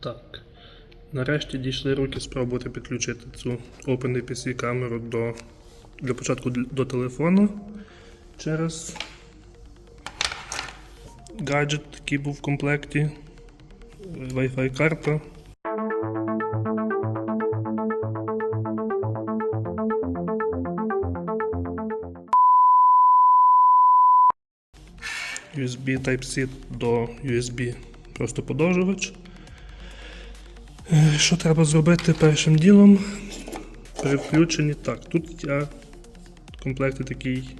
Так. Нарешті дійшли руки спробувати підключити цю OpenAPC камеру до, для початку до телефону через гаджет, який був в комплекті, Wi-Fi карта. USB Type-C до USB просто подовжувач. Е, Що треба зробити першим ділом? При включенні. Так, тут я в комплекті такий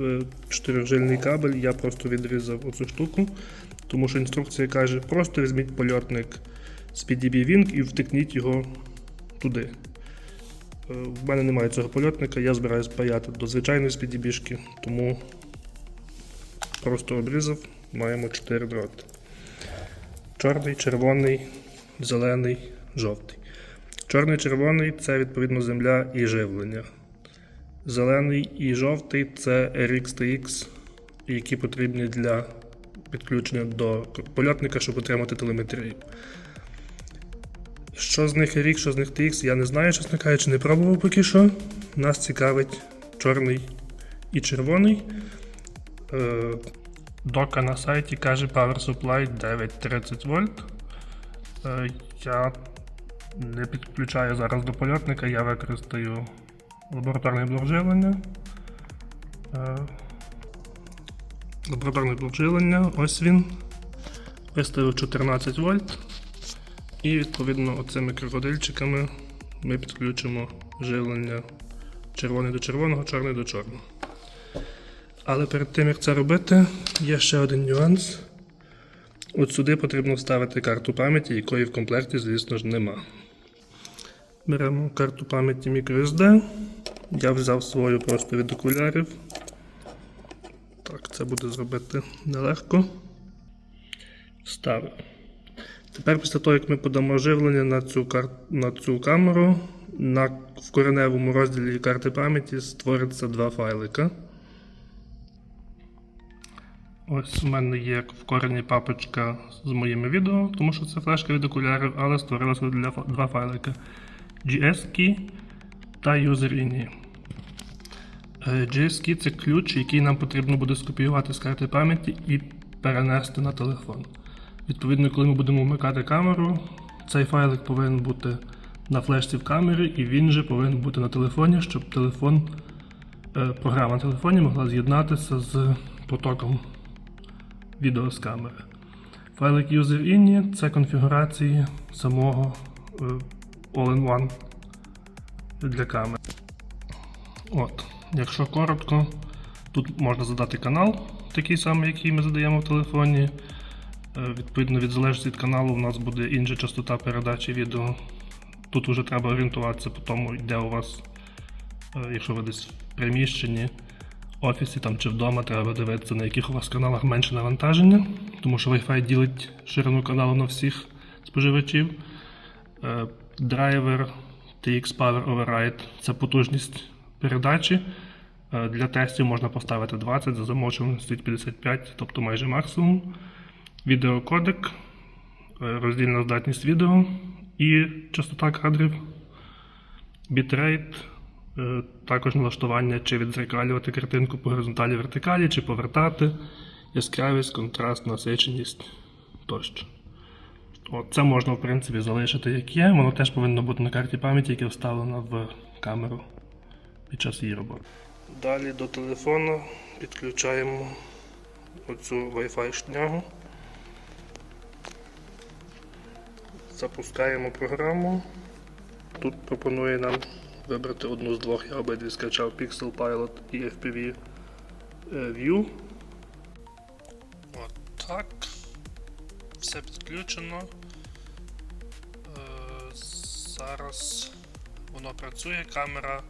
е, чотирижильний кабель, я просто відрізав оцю штуку, тому що інструкція каже, просто візьміть польотник з PDB Wing і втикніть його туди. Е, В мене немає цього польотника, я збираюсь паяти до звичайної PDB-шки, тому просто обрізав, маємо 4 дроти. Чорний, червоний, зелений, жовтий. Чорний, червоний це відповідно земля і живлення. Зелений і жовтий це RX-TX, які потрібні для підключення до польотника, щоб отримати телеметрію. Що з них RX, що з них TX, я не знаю, чесно кажучи, не пробував поки що. Нас цікавить чорний і червоний. Е, Дока на сайті каже Power Supply 930 вольт. Е, Я не підключаю зараз до польотника, я використаю лабораторний блок живлення. Е, Лабораторний блок живлення, ось він. Виставив 14 вольт. І відповідно оцими крокодильчиками ми підключимо живлення червоний до червоного, чорний до чорного. Але перед тим як це робити, є ще один нюанс. От сюди потрібно вставити карту пам'яті, якої в комплекті, звісно ж, нема. Беремо карту пам'яті microSD. Я взяв свою просто від окулярів. Так, це буде зробити нелегко. Вставив. Тепер, після того, як ми подамо живлення на цю, кар... на цю камеру, на... в кореневому розділі карти пам'яті створиться два файлика. Ось у мене є в корені папочка з моїми відео, тому що це флешка від окулярів, але створилося для два файлика GS-Key та UserINI. Е, GS-Key це ключ, який нам потрібно буде скопіювати з карти пам'яті і перенести на телефон. Відповідно, коли ми будемо вмикати камеру, цей файлик повинен бути на флешці в камері, і він же повинен бути на телефоні, щоб телефон, е, програма на телефоні могла з'єднатися з потоком відео з камери. Файлик UserINI це конфігурації самого е, All-in-One для камери. От, якщо коротко, тут можна задати канал, такий самий, який ми задаємо в телефоні. Е, Відповідно, від залежності від каналу, у нас буде інша частота передачі відео. Тут вже треба орієнтуватися по тому, де у вас, е, якщо ви десь в приміщенні, офісі там, чи вдома, треба дивитися, на яких у вас каналах менше навантаження, тому що Wi-Fi ділить ширину каналу на всіх споживачів. Е, Драйвер TX Power Override це потужність передачі. Е, Для тестів можна поставити 20, за замовчуванням стоїть 55, тобто майже максимум. Відеокодек, е, роздільна здатність відео і частота кадрів, бітрейт, також налаштування, чи відзеркалювати картинку по горизонталі вертикалі, чи повертати, яскравість, контраст, насиченість тощо. От, це можна, в принципі, залишити як є. Воно теж повинно бути на карті пам'яті, яка вставлена в камеру під час її роботи. Далі до телефону підключаємо оцю Wi-Fi шнягу. Запускаємо програму. Тут пропонує нам вибрати одну з двох. Я обидві скачав Pixel Pilot і FPV е, View. От так. Все підключено. Е, Зараз воно працює, камера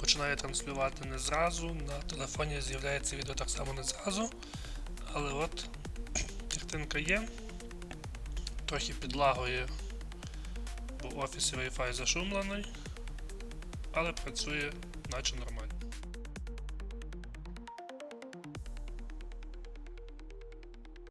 починає транслювати не зразу. На телефоні з'являється відео так само не зразу. Але от картинка є. Трохи підлагує, бо офісі Wi-Fi зашумлений, але працює наче нормально.